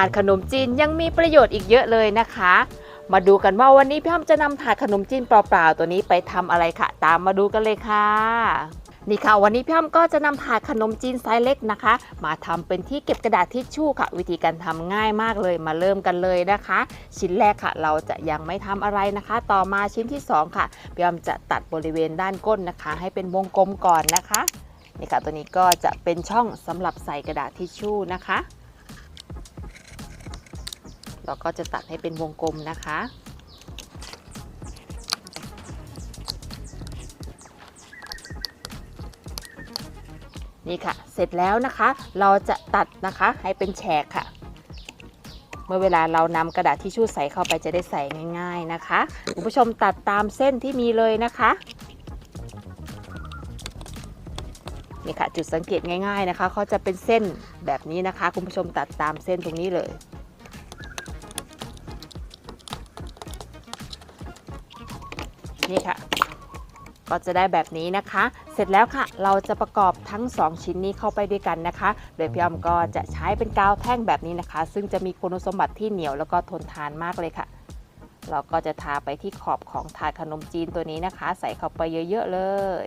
าดขนมจีนยังมีประโยชน์อีกเยอะเลยนะคะ มาดูกันว่าวันนี้พี่อ้อมจะนำถาดขนมจีนเปล่าๆตัวนี้ไปทำอะไรค่ะ ตามมาดูกันเลยค่ะนี่ค่ะวันนี้พี่อ้อมก็จะนำถาดขนมจีนไซส์เล็กนะคะ มาทำเป็นที่เก็บกระดาษทิชชู่ค่ะ วิธีการทำง่ายมากเลยมาเริ่มกันเลยนะคะ ชิ้นแรกค่ะ เราจะยังไม่ทำอะไรนะคะ ต่อมาชิ้นที่สองค่ะพี่อ้อมจะตัดบริเวณด้านก้นนะคะ ให้เป็นวงกลมก่อนนะคะนี่ค่ะตัวนี้ก็จะเป็นช่องสำหรับใส่กระดาษทิชชู่นะคะ เราก็จะตัดให้เป็นวงกลมนะคะ นี่ค่ะ เสร็จแล้วนะคะ เราจะตัดนะคะให้เป็นแฉกค่ะ เมื่อเวลาเรานำกระดาษทิชชู่ใส่เข้าไปจะได้ใส่ง่าย ๆนะคะคุณผู้ชมตัดตามเส้นที่มีเลยนะคะนี่ค่ะจุดสังเกตง่ายๆนะคะเขาจะเป็นเส้นแบบนี้นะคะ คุณผู้ชมตัดตามเส้นตรงนี้เลย นี่ค่ะ ก็จะได้แบบนี้นะคะ เสร็จแล้วค่ะ เราจะประกอบทั้ง 2 ชิ้นนี้เข้าไปด้วยกันนะคะ โดยพี่ออมก็จะใช้เป็นกาวแท่งแบบนี้นะคะ ซึ่งจะมีคุณสมบัติที่เหนียวแล้วก็ทนทานมากเลยค่ะ เราก็จะทาไปที่ขอบของถาดขนมจีนตัวนี้นะคะ ใส่เข้าไปเยอะๆเลย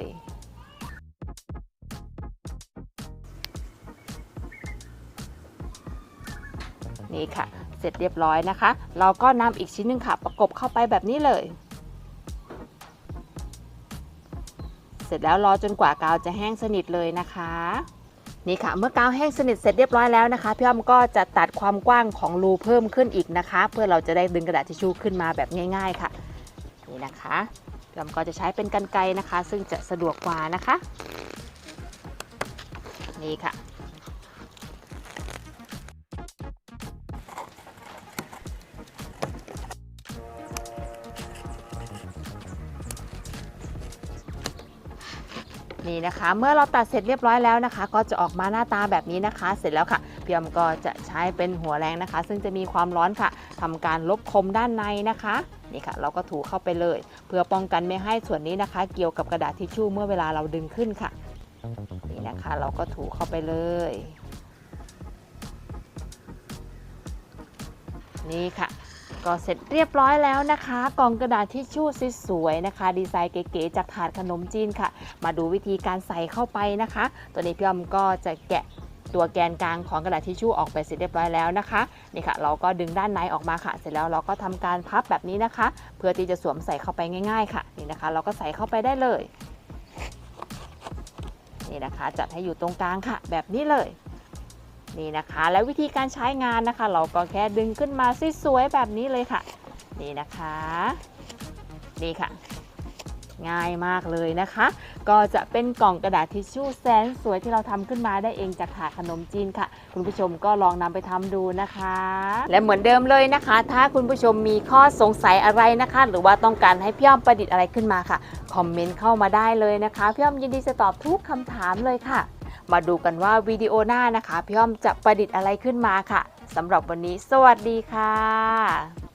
นี่ค่ะ เสร็จเรียบร้อยนะคะ เราก็นำอีกชิ้นหนึ่งค่ะ ประกบเข้าไปแบบนี้เลย เสร็จแล้วรอจนกว่ากาวจะแห้งสนิทเลยนะคะนี่ค่ะเมื่อกาวแห้งสนิทเสร็จเรียบร้อยแล้วนะคะพี่อ้อมก็จะตัดความกว้างของรูเพิ่มขึ้นอีกนะคะ เพื่อเราจะได้ดึงกระดาษทิชชู่ขึ้นมาแบบง่าย ๆค่ะนี่นะคะพี่อ้อมก็จะใช้เป็นกรรไกรนะคะ ซึ่งจะสะดวกกว่านะคะ นี่ค่ะ นี่นะคะ เมื่อเราตัดเสร็จเรียบร้อยแล้วนะคะ ก็จะออกมาหน้าตาแบบนี้นะคะ เสร็จแล้วค่ะพี่อมก็จะใช้เป็นหัวแรงนะคะ ซึ่งจะมีความร้อนค่ะทำการลบคมด้านในนะคะนี่ค่ะ เราก็ถูเข้าไปเลย เพื่อป้องกันไม่ให้ส่วนนี้นะคะ เกี่ยวกับกระดาษทิชชู่เมื่อเวลาเราดึงขึ้นค่ะนี่นะคะ เราก็ถูเข้าไปเลยนี่ค่ะ ก็เสร็จเรียบร้อยแล้วนะคะ กล่องกระดาษทิชชู่สวยๆนะคะ ดีไซน์เก๋ๆจากถาดขนมจีนค่ะ มาดูวิธีการใส่เข้าไปนะคะ ตัวนี้พี่อมก็จะแกะตัวแกนกลางของกระดาษทิชชู่ออกไปเสร็จเรียบร้อยแล้วนะคะนี่ค่ะ เราก็ดึงด้านในออกมาค่ะ เสร็จแล้วเราก็ทำการพับแบบนี้นะคะ เพื่อที่จะสวมใส่เข้าไปง่าย ๆ ค่ะนี่นะคะ เราก็ใส่เข้าไปได้เลยนี่นะคะ จัดให้อยู่ตรงกลางค่ะ แบบนี้เลย นี่นะคะ แล้ววิธีการใช้งานนะคะ เราก็แค่ดึงขึ้นมาสวยๆแบบนี้เลยค่ะ นี่นะคะนี่ค่ะ ง่ายมากเลยนะคะ ก็จะเป็นกล่องกระดาษทิชชู่แสนสวยที่เราทำขึ้นมาได้เองจากถาดขนมจีนค่ะ คุณผู้ชมก็ลองนำไปทำดูนะคะ และเหมือนเดิมเลยนะคะ ถ้าคุณผู้ชมมีข้อสงสัยอะไรนะคะ หรือว่าต้องการให้พี่อ้อมประดิษฐ์อะไรขึ้นมาค่ะคอมเมนต์เข้ามาได้เลยนะคะพี่อ้อมยินดีจะตอบทุกคำถามเลยค่ะ มาดูกันว่าวิดีโอหน้านะคะ พี่อ้อมจะประดิษฐ์อะไรขึ้นมาค่ะสำหรับวันนี้ สวัสดีค่ะ